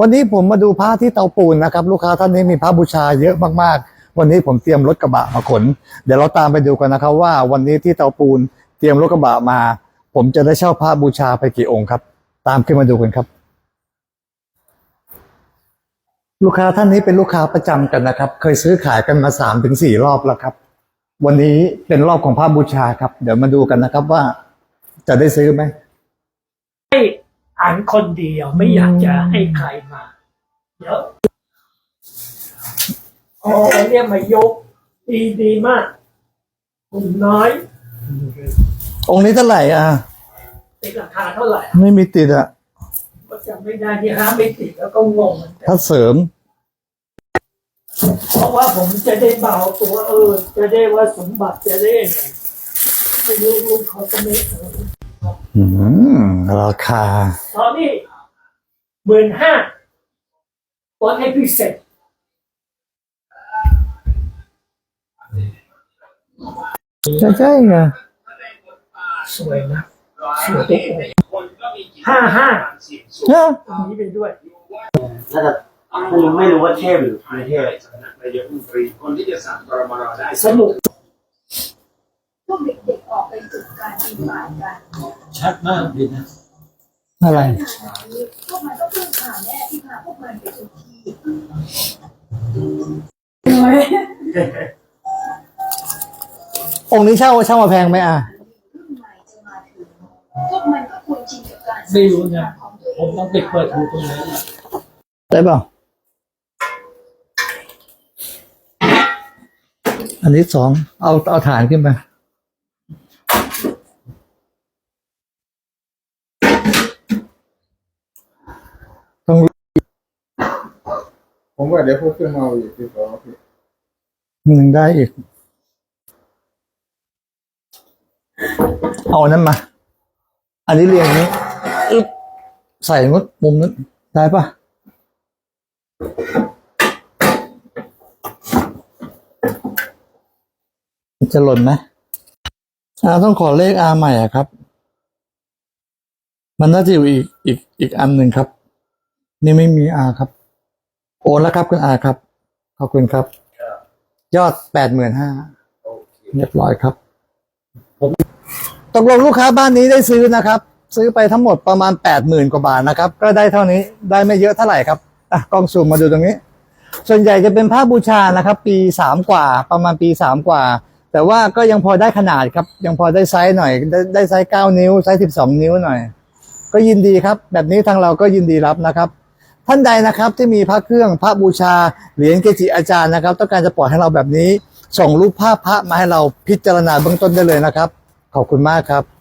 วันนี้ผมมาดูพระที่เตาปูนนะครับ ลูกค้าท่านนี้มีพระบูชาเยอะมากๆ วันนี้ผมเตรียมรถกระบะมาขน เดี๋ยวเราตามไปดูกันนะครับว่าวันนี้ที่เตาปูนเตรียมรถกระบะมา ผมจะได้เช่าพระบูชาไปกี่องค์ครับ ตามขึ้นมาดูกันครับ ลูกค้าท่านนี้เป็นลูกค้าประจำกันนะครับ เคยซื้อขายกันมาสามถึงสี่รอบแล้วครับ วันนี้เป็นรอบของพระบูชาครับ เดี๋ยวมาดูกันนะครับว่าจะได้ซื้อไหมให้ อ่านคนเดียวไม่อยากจะให้ใครมาเยอะโอ้เนี่ยมายก ดีดีมากคุณน้อยองค์นี้เท่าไหร่อะเป็นราคาเท่าไหร่ไม่มีติดอะก็จำไม่ได้ที่ห้าไม่ติดแล้วก็งงเหมือนกันถ้าเสริม เพราะว่าผมจะได้เบาตัวเออ จะได้ว่าสมบัติจะได้ไงไม่รู้ลูกเขาก็ไม่เอออืม ราคาตอนนี้หมื่นห้าลดให้พิเศษใช่ใช่ไงสวยนะสวยทุกองค์ห้าห้าเนี่ยตรงนี้ไปด้วยน่าจะไม่รู้ไม่รู้ว่าเทพหรือไม่เทพนายกรัฐมนตรีคนที่จะสั่งกรมรได้สนุกพวกเด็กๆออกไปฝึกการปีนป่ายกัน ชัดมากเลยนะอะไรขณะนี้พวกมันก็เพิ่งผ่านแม่ที่พาพวกมันไปทุกที่องค์นี้เช่าเช่ามาแพงไหมอะ รุ่นใหม่จะมาถึงพวกมันก็ควรชินกับการไม่รู้นะของตัวเอผมต้องไปเปิดดูตรงนั้นนะได้เปล่า อันนี้สอง เอาเอาฐานขึ้นมา ต้องผมว่าเดี๋ยวพวกเครื่องมาอีกดีกว่าพี่หนึ่งได้อีก เอาอันนั้นมา อันนี้เรียงนี้อึ๊บใส่งดมุมนั้นได้ปะจะหล่นไหมอาต้องขอเลขอาใหม่อะครับ มันน่าจะอยู่อีกอีกอีกอันหนึ่งครับ นี่ไม่มีอาครับ โอนแล้วครับคุณอาครับขอบคุณครับ ยอดแปดหมื่นห้าเรียบร้อยครับตกลงลูกค้าบ้านนี้ได้ซื้อนะครับ ซื้อไปทั้งหมดประมาณแปดหมื่นกว่าบาทนะครับ ก็ได้เท่านี้ได้ไม่เยอะเท่าไหร่ครับอะกล้องซูมมาดูตรงนี้ ส่วนใหญ่จะเป็นผ้าบูชานะครับ ปีสามกว่า ประมาณปีสามกว่า แต่ว่าก็ยังพอได้ขนาดครับ ยังพอได้ไซส์หน่อย ได้ได้ไซส์เก้านิ้วไซส์สิบสองนิ้วหน่อย ก็ยินดีครับ แบบนี้ทางเราก็ยินดีรับนะครับ ท่านใดนะครับที่มีพระเครื่องพระบูชาเหรียญเกจิอาจารย์นะครับ ต้องการจะปล่อยให้เราแบบนี้ ส่งรูปภาพพระมาให้เราพิจารณาเบื้องต้นได้เลยนะครับ ขอบคุณมากครับ